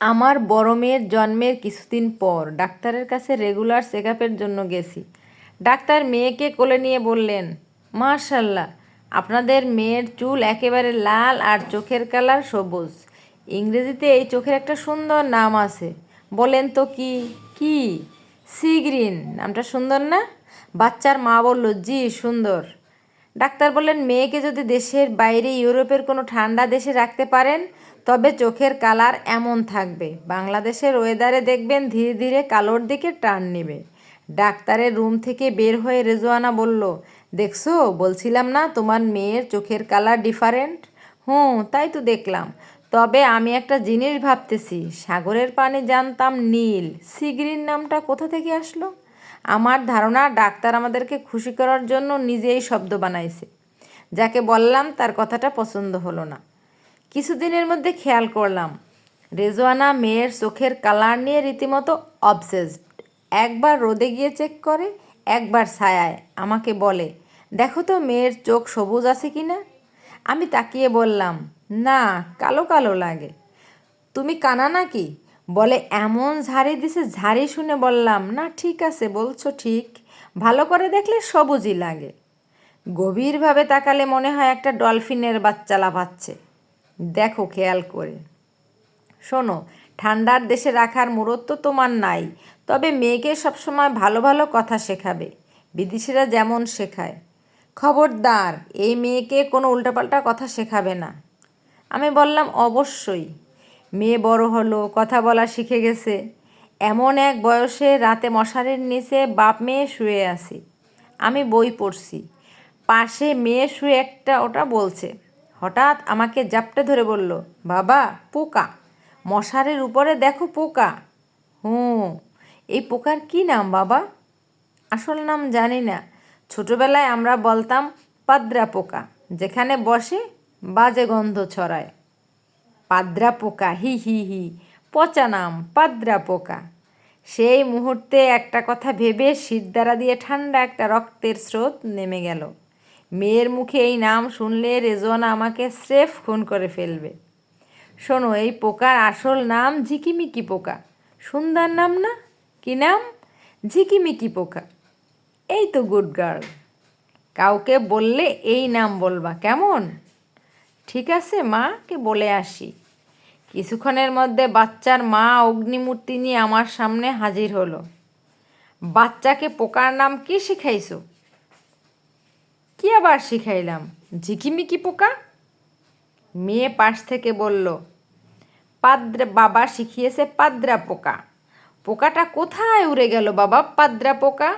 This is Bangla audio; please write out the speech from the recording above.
আমার বড় মেয়ের জন্মের কিছুদিন পর ডাক্তারের কাছে রেগুলার চেক জন্য গেছি। ডাক্তার মেয়েকে কোলে নিয়ে বললেন মার্শাল্লাহ আপনাদের মেয়ের চুল একেবারে লাল আর চোখের কালার সবুজ। ইংরেজিতে এই চোখের একটা সুন্দর নাম আছে। বলেন তো কি কি? সি গ্রিন নামটা সুন্দর না? বাচ্চার মা বলল, জি, সুন্দর। ডাক্তার বললেন, মেয়েকে যদি দেশের বাইরে ইউরোপের কোনো ঠান্ডা দেশে রাখতে পারেন তবে চোখের কালার এমন থাকবে। বাংলাদেশের ওয়েদারে দেখবেন ধীরে ধীরে কালোর দিকে টার্ন নেবে। ডাক্তারের রুম থেকে বের হয়ে রেজওয়ানা বলল, দেখছ? বলছিলাম না তোমার মেয়ের চোখের কালার ডিফারেন্ট? হুম তাই তো দেখলাম। তবে আমি একটা জিনিস ভাবতেছি, সাগরের পানি জানতাম নীল। সিগ্রিন নামটা কোথা থেকে আসলো? আমার ধারণা, ডাক্তার আমাদেরকে খুশি করার জন্য নিজেই শব্দ বানাইছে। যাকে বললাম, তার কথাটা পছন্দ হলো না। কিছুদিনের মধ্যে খেয়াল করলাম। রেজওয়ানা মেয়ের চোখের কালার নিয়ে রীতিমতো অবসেসড একবার রোদে গিয়ে চেক করে, একবার ছায়ায় আমাকে বলে, দেখো তো মেয়ের চোখ সবুজ আছে কি না? আমি তাকিয়ে বললাম, না, কালো কালো লাগে। তুমি কানা নাকি? বলে, এমন ঝাড়ি দিছে, ঝাড়ি শুনে বললাম, না, ঠিক আছে, বলছো ঠিক। ভালো করে দেখলে সবুজই লাগে। গভীরভাবে তাকালে মনে হয় একটা ডলফিনের বাচ্চা লাফাচ্ছে দেখো খেয়াল করে। শোনো, ঠান্ডার দেশে রাখার মুরত তোমার নাই, তবে মেয়েকে সবসময় ভালো ভালো কথা শেখাবে, বিদেশিরা যেমন শেখায়। খবরদার, এই মেয়েকে কোনো উল্টাপাল্টা কথা শেখাবে না। আমি বললাম, অবশ্যই। মেয়ে বড় হলো, কথা বলা শিখে গেছে। এমন এক বয়সে রাতে মশারির নিচে বাপ মেয়ে শুয়ে আছি। আমি বই পড়ছি। পাশে মেয়ে শুয়ে একটা ওটা বলছে। হঠাৎ আমাকে জাপটে ধরে বলল, বাবা, পোকা। মশারির উপরে দেখো পোকা। হুম এই পোকার কি নাম বাবা? আসল নাম জানি না। ছোটবেলায় আমরা বলতাম পাদ্রা পোকা, যেখানে বসে বাজে গন্ধ ছড়ায়। পাদ্রা পোকা, হি হি হি, পচা নাম পাদ্রা পোকা। সেই মুহূর্তে একটা কথা ভেবে শীত দ্বারা দিয়ে ঠান্ডা একটা রক্তের স্রোত নেমে গেল। মেয়ের মুখে এই নাম শুনলে রেজওয়ানা আমাকে স্রেফ খুন করে ফেলবে। শোনো, এই পোকার আসল নাম ঝিকিমিকি পোকা। সুন্দর নাম না? কি নাম? ঝিকিমিকি পোকা। এই তো গুড গার্ল কাউকে বললে এই নাম বলবা, কেমন? ঠিক আছে, মাকে বলে আসি। কিছুক্ষণের মধ্যে বাচ্চার মা অগ্নিমূর্তি নিয়ে আমার সামনে হাজির হলো। বাচ্চাকে পোকার নাম কি শিখাইছো? কি আবার শিখাইলাম? ঝিকিমিকি পোকা? মেয়ে পাশ থেকে বলল, পাদ্রা, বাবা শিখিয়েছে পাদ্রা পোকা। পোকাটা কোথায় উড়ে গেল বাবা? পাদ্রা পোকা?